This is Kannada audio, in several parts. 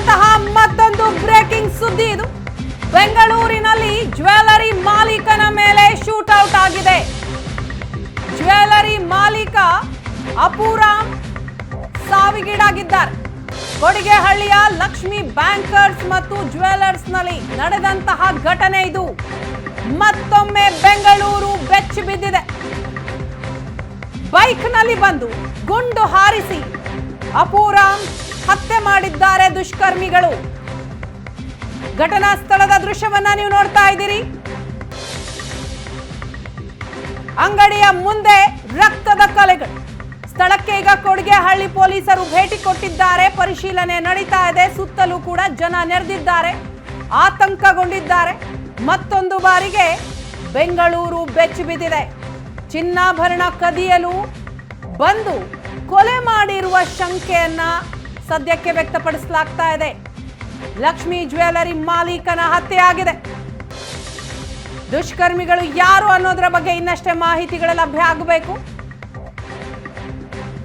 ಬಂದಿರುವಂತಹ ಮತ್ತೊಂದು ಬ್ರೇಕಿಂಗ್ ಸುದ್ದಿ ಇದು. ಬೆಂಗಳೂರಿನಲ್ಲಿ ಜ್ಯುವೆಲರಿ ಮಾಲೀಕನ ಮೇಲೆ ಶೂಟೌಟ್ ಆಗಿದೆ. ಜ್ಯುವೆಲರಿ ಮಾಲೀಕ ಅಪೂರಾಮ್ ಸಾವಿಗೀಡಾಗಿದ್ದಾರೆ. ಕೊಡಿಗೆಹಳ್ಳಿಯ ಲಕ್ಷ್ಮಿ ಬ್ಯಾಂಕರ್ಸ್ ಮತ್ತು ಜ್ಯುವೆಲರ್ಸ್ನಲ್ಲಿ ನಡೆದಂತಹ ಘಟನೆ ಇದು. ಮತ್ತೊಮ್ಮೆ ಬೆಂಗಳೂರು ಬೆಚ್ಚಿ ಬಿದ್ದಿದೆ. ಬೈಕ್ನಲ್ಲಿ ಬಂದು ಗುಂಡು ಹಾರಿಸಿ ಅಪೂರಾಮ್ ಹತ್ಯೆ ಮಾಡಿದ್ದಾರೆ ದುಷ್ಕರ್ಮಿಗಳು. ಘಟನಾ ಸ್ಥಳದ ದೃಶ್ಯವನ್ನ ನೀವು ನೋಡ್ತಾ ಇದ್ದೀರಿ. ಅಂಗಡಿಯ ಮುಂದೆ ರಕ್ತದ ಕಲೆಗಳು. ಸ್ಥಳಕ್ಕೆ ಈಗ ಕೊಡಿಗೆಹಳ್ಳಿ ಪೊಲೀಸರು ಭೇಟಿ ಕೊಟ್ಟಿದ್ದಾರೆ. ಪರಿಶೀಲನೆ ನಡೀತಾ ಇದೆ. ಸುತ್ತಲೂ ಕೂಡ ಜನ ನೆರೆದಿದ್ದಾರೆ. ಆತಂಕಗೊಂಡಿದ್ದಾರೆ. ಮತ್ತೊಂದು ಬಾರಿಗೆ ಬೆಂಗಳೂರು ಬೆಚ್ಚಿ ಬಿದ್ದಿದೆ. ಚಿನ್ನಾಭರಣ ಕದಿಯಲು ಬಂದು ಕೊಲೆ ಮಾಡಿರುವ ಶಂಕೆಯನ್ನ ಸದ್ಯಕ್ಕೆ ವ್ಯಕ್ತಪಡಿಸಲಾಗ್ತಾ ಇದೆ. ಲಕ್ಷ್ಮಿ ಜ್ಯುವೆಲರಿ ಮಾಲೀಕನ ಹತ್ಯೆ ಆಗಿದೆ ದುಷ್ಕರ್ಮಿಗಳು ಯಾರು ಅನ್ನೋದರ ಬಗ್ಗೆ ಇನ್ನಷ್ಟೇ ಮಾಹಿತಿಗಳು ಲಭ್ಯ ಆಗಬೇಕು.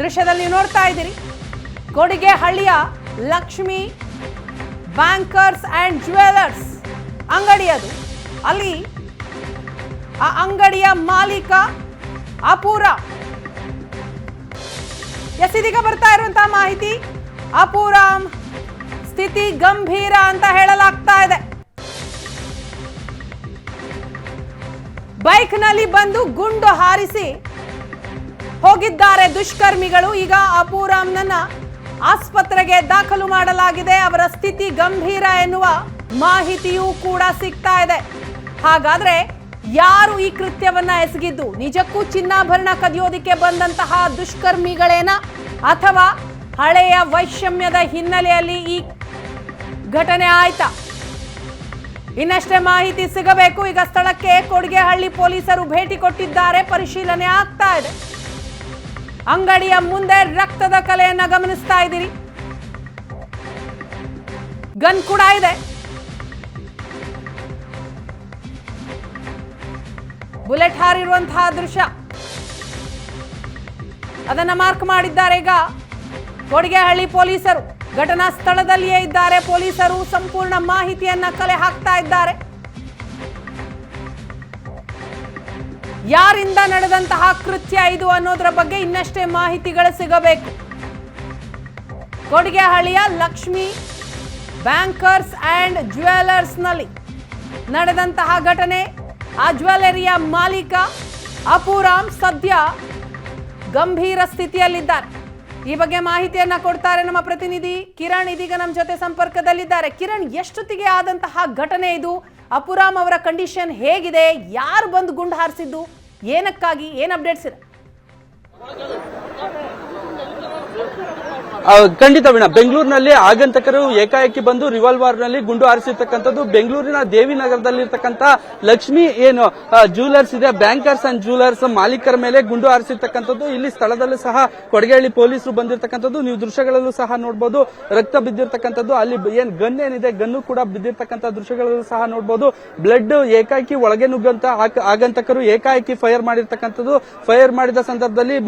ದೃಶ್ಯದಲ್ಲಿ ನೋಡ್ತಾ ಇದ್ದೀರಿ. ಕೊಡುಗೆ ಹಳ್ಳಿಯ ಲಕ್ಷ್ಮಿ ಬ್ಯಾಂಕರ್ಸ್ ಅಂಡ್ ಜ್ಯುವೆಲರ್ಸ್ ಅಂಗಡಿ ಅದು ಅಲ್ಲಿ ಆ ಅಂಗಡಿಯ ಮಾಲೀಕ ಅಪೂರ ಎಸ್ ಇದೀಗ ಬರ್ತಾ ಇರುವಂತಹ ಮಾಹಿತಿ. ಅಪೂರಾಮ್ ಸ್ಥಿತಿ ಗಂಭೀರ ಅಂತ ಹೇಳಲಾಗ್ತಾ ಇದೆ. ಬೈಕ್ನಲ್ಲಿ ಬಂದು ಗುಂಡು ಹಾರಿಸಿ ಹೋಗಿದ್ದಾರೆ ದುಷ್ಕರ್ಮಿಗಳು. ಈಗ ಅಪೂರಾಮ್ನನ್ನ ಆಸ್ಪತ್ರೆಗೆ ದಾಖಲು ಮಾಡಲಾಗಿದೆ. ಅವರ ಸ್ಥಿತಿ ಗಂಭೀರ ಎನ್ನುವ ಮಾಹಿತಿಯೂ ಕೂಡ ಸಿಗ್ತಾ ಇದೆ. ಹಾಗಾದ್ರೆ ಯಾರು ಈ ಕೃತ್ಯವನ್ನ ಎಸಗಿದ್ದು? ನಿಜಕ್ಕೂ ಚಿನ್ನಾಭರಣ ಕದಿಯೋದಿಕ್ಕೆ ಬಂದಂತಹ ದುಷ್ಕರ್ಮಿಗಳೇನ ಅಥವಾ ಹಳೆಯ ವೈಷಮ್ಯದ ಹಿನ್ನೆಲೆಯಲ್ಲಿ ಈ ಘಟನೆ ಆಯ್ತಾ? ಇನ್ನಷ್ಟೇ ಮಾಹಿತಿ ಸಿಗಬೇಕು. ಈಗ ಸ್ಥಳಕ್ಕೆ ಕೊಡಿಗೆಹಳ್ಳಿ ಪೊಲೀಸರು ಭೇಟಿ ಕೊಟ್ಟಿದ್ದಾರೆ. ಪರಿಶೀಲನೆ ಆಗ್ತಾ ಇದೆ. ಅಂಗಡಿಯ ಮುಂದೆ ರಕ್ತದ ಕಲೆಯನ್ನ ಗಮನಿಸ್ತಾ ಇದ್ದೀರಿ. ಗನ್ ಕೂಡ ಇದೆ. ಬುಲೆಟ್ ಹಾರಿರುವಂತಹ ದೃಶ್ಯ. ಅದನ್ನ ಮಾರ್ಕ್ ಮಾಡಿದ್ದಾರೆ ಈಗ ಕೊಡಿಗೆಹಳ್ಳಿ ಪೊಲೀಸರು ಘಟನಾ ಸ್ಥಳದಲ್ಲಿಯೇ ಇದ್ದಾರೆ. ಪೊಲೀಸರು ಸಂಪೂರ್ಣ ಮಾಹಿತಿಯನ್ನ ಕಲೆ ಹಾಕ್ತಾ ಇದ್ದಾರೆ. ಯಾರಿಂದ ನಡೆದಂತಹ ಕೃತ್ಯ ಇದು ಅನ್ನೋದರ ಬಗ್ಗೆ ಇನ್ನಷ್ಟೇ ಮಾಹಿತಿಗಳು ಸಿಗಬೇಕು. ಕೊಡಿಗೆಹಳ್ಳಿಯ ಲಕ್ಷ್ಮಿ ಬ್ಯಾಂಕರ್ಸ್ ಅಂಡ್ ಜ್ಯುವೆಲರ್ಸ್ನಲ್ಲಿ ನಡೆದಂತಹ ಘಟನೆ. ಆ ಜ್ಯುವೆಲರಿಯ ಮಾಲೀಕ ಅಪೂರಾಮ್ ಸದ್ಯ ಗಂಭೀರ ಸ್ಥಿತಿಯಲ್ಲಿದ್ದಾರೆ. ಈ ಬಗ್ಗೆ ಮಾಹಿತಿಯನ್ನ ಕೊಡ್ತಾರೆ ನಮ್ಮ ಪ್ರತಿನಿಧಿ ಕಿರಣ್ ಇದೀಗ ನಮ್ಮ ಜೊತೆ ಸಂಪರ್ಕದಲ್ಲಿದ್ದಾರೆ. ಕಿರಣ್, ಎಷ್ಟೊತ್ತಿಗೆ ಆದಂತಹ ಘಟನೆ ಇದು? ಅಪುರಾಮ್ ಅವರ ಕಂಡೀಷನ್ ಹೇಗಿದೆ? ಯಾರು ಬಂದು ಗುಂಡು ಹಾರಿಸಿದ್ದು? ಏನಕ್ಕಾಗಿ? ಏನ್ ಅಪ್ಡೇಟ್ಸ್ ಇದೆ? ಖಂಡಿತ ವೀಣ, ಬೆಂಗಳೂರಿನಲ್ಲಿ ಆಗಂತಕರು ಏಕಾಏಕಿ ಬಂದು ರಿವಾಲ್ವರ್ನಲ್ಲಿ ಗುಂಡು ಹಾರಿಸಿರ್ತಕ್ಕಂಥದ್ದು, ಬೆಂಗಳೂರಿನ ದೇವಿನಗರದಲ್ಲಿರ್ತಕ್ಕಂಥ ಲಕ್ಷ್ಮಿ ಏನು ಜ್ಯೂಲರ್ಸ್ ಇದೆ, ಬ್ಯಾಂಕರ್ಸ್ ಅಂಡ್ ಜ್ಯೂಲರ್ಸ್ ಮಾಲೀಕರ ಮೇಲೆ ಗುಂಡು ಹಾರಿಸಿರ್ತಕ್ಕಂಥದ್ದು, ಇಲ್ಲಿ ಸ್ಥಳದಲ್ಲೂ ಸಹ ಕೊಡಗೇಹಳ್ಳಿ ಪೊಲೀಸರು ಬಂದಿರತಕ್ಕಂಥದ್ದು, ನೀವು ದೃಶ್ಯಗಳಲ್ಲೂ ಸಹ ನೋಡಬಹುದು ರಕ್ತ ಬಿದ್ದಿರ್ತಕ್ಕಂಥದ್ದು, ಅಲ್ಲಿ ಏನ್ ಗನ್ ಏನಿದೆ, ಗನ್ನು ಕೂಡ ಬಿದ್ದಿರ್ತಕ್ಕಂಥ ದೃಶ್ಯಗಳಲ್ಲೂ ಸಹ ನೋಡಬಹುದು ಬ್ಲಡ್ ಏಕಾಏಕಿ ಒಳಗೆ ನುಗ್ಗಂತ ಆಗಂತಕರು ಏಕಾಏಕಿ ಫೈರ್ ಮಾಡಿರ್ತಕ್ಕಂಥದ್ದು, ಫೈರ್ ಮಾಡಿದ ಸಂದರ್ಭದಲ್ಲಿ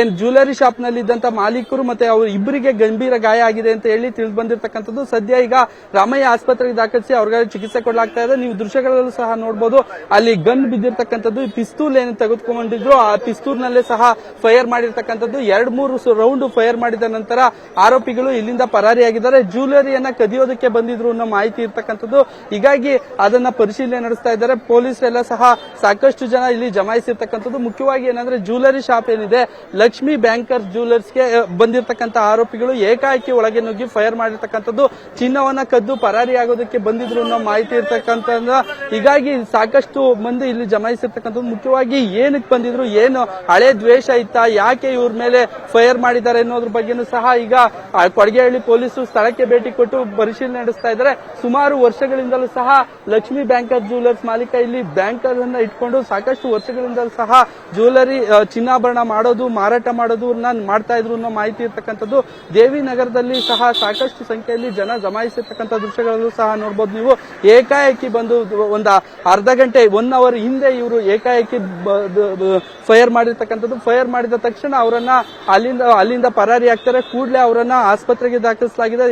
ಏನ್ ಜ್ಯುವೆಲರಿ ಶಾಪ್ನಲ್ಲಿ ಇದ್ದಂತ ಮಾಲೀಕರು ಮತ್ತೆ ಅವರು ಇಬ್ಬರಿಗೆ ಗಂಭೀರ ಗಾಯ ಆಗಿದೆ ಅಂತ ಹೇಳಿ ತಿಳಿದು ಬಂದಿರತಕ್ಕಂಥದ್ದು. ಸದ್ಯ ಈಗ ರಾಮಯ್ಯ ಆಸ್ಪತ್ರೆಗೆ ದಾಖಲಿಸಿ ಅವ್ರಿಗೆ ಚಿಕಿತ್ಸೆ ಕೊಡಲಾಗ್ತಾ ಇದೆ. ನೀವು ದೃಶ್ಯಗಳಲ್ಲೂ ಸಹ ನೋಡಬಹುದು ಅಲ್ಲಿ ಗನ್ ಬಿದ್ದಿರ್ತಕ್ಕಂಥದ್ದು ಪಿಸ್ತೂಲ್ ಏನು ತೆಗೆದುಕೊಂಡಿದ್ರು ಆ ಪಿಸ್ತೂಲ್ನಲ್ಲೇ ಸಹ ಫೈರ್ ಮಾಡಿರ್ತಕ್ಕಂಥದ್ದು. ಎರಡ್ ಮೂರು ರೌಂಡ್ ಫೈರ್ ಮಾಡಿದ ನಂತರ ಆರೋಪಿಗಳು ಇಲ್ಲಿಂದ ಪರಾರಿಯಾಗಿದ್ದಾರೆ. ಜ್ಯುವೆಲರಿಯನ್ನ ಕದಿಯೋದಕ್ಕೆ ಬಂದಿದ್ರು ಅನ್ನೋ ಮಾಹಿತಿ ಇರ್ತಕ್ಕಂಥದ್ದು. ಹೀಗಾಗಿ ಅದನ್ನ ಪರಿಶೀಲನೆ ನಡೆಸ್ತಾ ಇದ್ದಾರೆ. ಪೊಲೀಸರೆಲ್ಲ ಸಹ ಸಾಕಷ್ಟು ಜನ ಇಲ್ಲಿ ಜಮಾಯಿಸಿರ್ತಕ್ಕಂಥದ್ದು. ಮುಖ್ಯವಾಗಿ ಏನಂದ್ರೆ ಜ್ಯುವೆಲರಿ ಶಾಪ್ ಏನಿದೆ, ಲಕ್ಷ್ಮಿ ಬ್ಯಾಂಕರ್ ಜ್ಯುವೆಲರ್ಸ್ಗೆ ಬಂದಿರತಕ್ಕಂಥ ಆರೋಪಿಗಳು ಏಕಾಏಕಿ ಒಳಗೆ ನುಗ್ಗಿ ಫೈರ್ ಮಾಡಿರ್ತಕ್ಕಂಥದ್ದು, ಚಿನ್ನವನ್ನ ಕದ್ದು ಪರಾರಿ ಆಗೋದಕ್ಕೆ ಬಂದಿದ್ರು ಅನ್ನೋ ಮಾಹಿತಿ ಇರ್ತಕ್ಕಂಥ ಹೀಗಾಗಿ ಸಾಕಷ್ಟು ಮಂದಿ ಇಲ್ಲಿ ಜಮಾಯಿಸಿರ್ತಕ್ಕಂಥದ್ದು. ಮುಖ್ಯವಾಗಿ ಏನಕ್ಕೆ ಬಂದಿದ್ರು, ಏನು ಹಳೆ ದ್ವೇಷ ಇತ್ತ, ಯಾಕೆ ಇವ್ರ ಮೇಲೆ ಫೈರ್ ಮಾಡಿದ್ದಾರೆ ಅನ್ನೋದ್ರ ಬಗ್ಗೆನೂ ಸಹ ಈಗ ಕೊಡಗೇಹಳ್ಳಿ ಪೊಲೀಸರು ಸ್ಥಳಕ್ಕೆ ಭೇಟಿ ಕೊಟ್ಟು ಪರಿಶೀಲನೆ ನಡೆಸ್ತಾ ಇದ್ದಾರೆ. ಸುಮಾರು ವರ್ಷಗಳಿಂದಲೂ ಸಹ ಲಕ್ಷ್ಮಿ ಬ್ಯಾಂಕರ್ ಜ್ಯುವೆಲರ್ಸ್ ಮಾಲೀಕ ಇಲ್ಲಿ ಬ್ಯಾಂಕರ್ ಅನ್ನ ಇಟ್ಕೊಂಡು ಸಾಕಷ್ಟು ವರ್ಷಗಳಿಂದಲೂ ಸಹ ಜ್ಯುವೆಲರಿ ಚಿನ್ನಾಭರಣ ಮಾಡೋದು, ಮಾರಾಟ ಮಾಡೋದು ಮಾಡ್ತಾ ಇದ್ರು ಅನ್ನೋ ಮಾಹಿತಿ ಇರ್ತಕ್ಕಂಥದ್ದು. ದೇವಿ ನಗರದಲ್ಲಿ ಸಹ ಸಾಕಷ್ಟು ಸಂಖ್ಯೆಯಲ್ಲಿ ಜನ ಜಮಾಯಿಸಿರ್ತಕ್ಕಂಥ ದೃಶ್ಯಗಳನ್ನು ಸಹ ನೋಡ್ಬೋದು ನೀವು. ಏಕಾಏಕಿ ಬಂದು ಒಂದು ಅರ್ಧ ಗಂಟೆ ಒನ್ ಅವರ್ ಹಿಂದೆ ಇವರು ಏಕಾಏಕಿ ಫೈರ್ ಮಾಡಿರ್ತಕ್ಕಂಥದ್ದು. ಫೈರ್ ಮಾಡಿದ ತಕ್ಷಣ ಅವರನ್ನ ಅಲ್ಲಿಂದ ಅಲ್ಲಿಂದ ಪರಾರಿ ಆಗ್ತಾರೆ. ಕೂಡಲೇ ಅವರನ್ನ ಆಸ್ಪತ್ರೆಗೆ ದಾಖಲಿಸಲಾಗಿದೆ.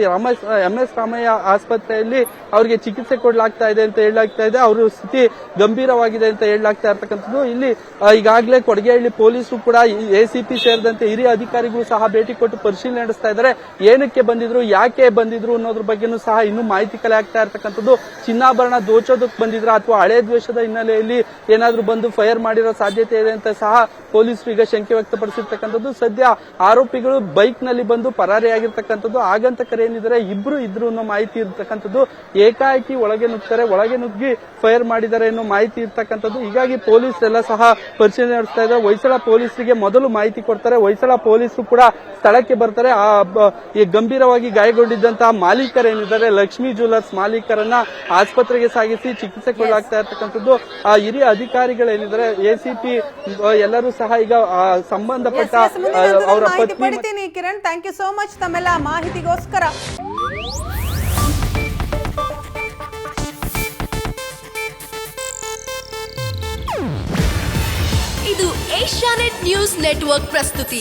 ಎಂ ಎಸ್ ರಾಮಯ್ಯ ಆಸ್ಪತ್ರೆಯಲ್ಲಿ ಅವರಿಗೆ ಚಿಕಿತ್ಸೆ ಕೊಡಲಾಗ್ತಾ ಇದೆ ಅಂತ ಹೇಳಲಾಗ್ತಾ ಇದೆ. ಅವರ ಸ್ಥಿತಿ ಗಂಭೀರವಾಗಿದೆ ಅಂತ ಹೇಳಲಾಗ್ತಾ ಇರ್ತಕ್ಕಂಥದ್ದು. ಇಲ್ಲಿ ಈಗಾಗಲೇ ಕೊಡಗೇಹಳ್ಳಿ ಪೊಲೀಸರು ಕೂಡ ಎಸಿಪಿ ಸೇರಿದಂತೆ ಹಿರಿಯ ಅಧಿಕಾರಿಗಳು ಸಹ ಭೇಟಿ ಕೊಟ್ಟು ಪರಿಶೀಲನೆ ನಡೆಸ್ತಾ ಇದ್ದಾರೆ. ಏನಕ್ಕೆ ಬಂದಿದ್ರು, ಯಾಕೆ ಬಂದಿದ್ರು ಅನ್ನೋದ್ರ ಬಗ್ಗೆನೂ ಸಹ ಇನ್ನೂ ಮಾಹಿತಿ ಕಲೆ ಆಗ್ತಾ ಇರ್ತಕ್ಕಂಥದ್ದು. ಚಿನ್ನಾಭರಣ ದೋಚೋದಕ್ಕೆ ಬಂದಿದ್ರ ಅಥವಾ ಹಳೆ ದ್ವೇಷದ ಹಿನ್ನೆಲೆಯಲ್ಲಿ ಏನಾದ್ರೂ ಬಂದು ಫೈರ್ ಮಾಡಿರೋ ಸಾಧ್ಯತೆ ಇದೆ ಅಂತ ಸಹ ಪೊಲೀಸರು ಈಗ ಶಂಕೆ ವ್ಯಕ್ತಪಡಿಸಿರ್ತಕ್ಕಂಥದ್ದು. ಸದ್ಯ ಆರೋಪಿಗಳು ಬೈಕ್ನಲ್ಲಿ ಬಂದು ಪರಾರಿಯಾಗಿರ್ತಕ್ಕಂಥದ್ದು ಆಗಂತಕರು ಏನಿದ್ದಾರೆ, ಇಬ್ರು ಇದ್ರು ಅನ್ನೋ ಮಾಹಿತಿ ಇರ್ತಕ್ಕಂಥದ್ದು. ಏಕಾಏಕಿ ಒಳಗೆ ನುಗ್ತಾರೆ, ಒಳಗೆ ನುಗ್ಗಿ ಫೈರ್ ಮಾಡಿದ್ದಾರೆ ಅನ್ನೋ ಮಾಹಿತಿ ಇರ್ತಕ್ಕಂಥದ್ದು. ಹೀಗಾಗಿ ಪೊಲೀಸ್ ಎಲ್ಲ ಸಹ ಪರಿಶೀಲನೆ ನಡೆಸ್ತಾ ಇದ್ದಾರೆ. ಹೊಯ್ಸಳ ಪೊಲೀಸರಿಗೆ ಮೊದಲು ಮಾಹಿತಿ ಕೊಡ್ತಾರೆ. ಹೊಯ್ಸಳ ಪೊಲೀಸರು ಕೂಡ ಸ್ಥಳಕ್ಕೆ ಬರ್ತಾರೆ. ಈ ಗಂಭೀರವಾಗಿ ಗಾಯಗೊಂಡಿದ್ದಂತಹ ಮಾಲೀಕರೇನಿದ್ದಾರೆ ಲಕ್ಷ್ಮಿ ಜ್ಯುವೆಲರ್ಸ್ ಮಾಲೀಕರನ್ನ ಆಸ್ಪತ್ರೆಗೆ ಸಾಗಿಸಿ ಚಿಕಿತ್ಸೆ ಕೊಡಲಾಗ್ತಾ ಇರ್ತಕ್ಕಂಥದ್ದು ಆ ಹಿರಿಯ ಅಧಿಕಾರಿಗಳೇನಿದ್ದಾರೆ ಎಸಿಪಿ ಎಲ್ಲರೂ ಸಹ ಈಗ ಆ, ಸಂಬಂಧಪಟ್ಟ ಅವರ ಪತ್ನಿ Kiran. Thank you so much ತಮ್ಮೆಲ್ಲ ಮಾಹಿತಿಗೋಸ್ಕರ. ಇದು ಏಷ್ಯಾನೆಟ್ ನ್ಯೂಸ್ ನೆಟ್ವರ್ಕ್ ಪ್ರಸ್ತುತಿ.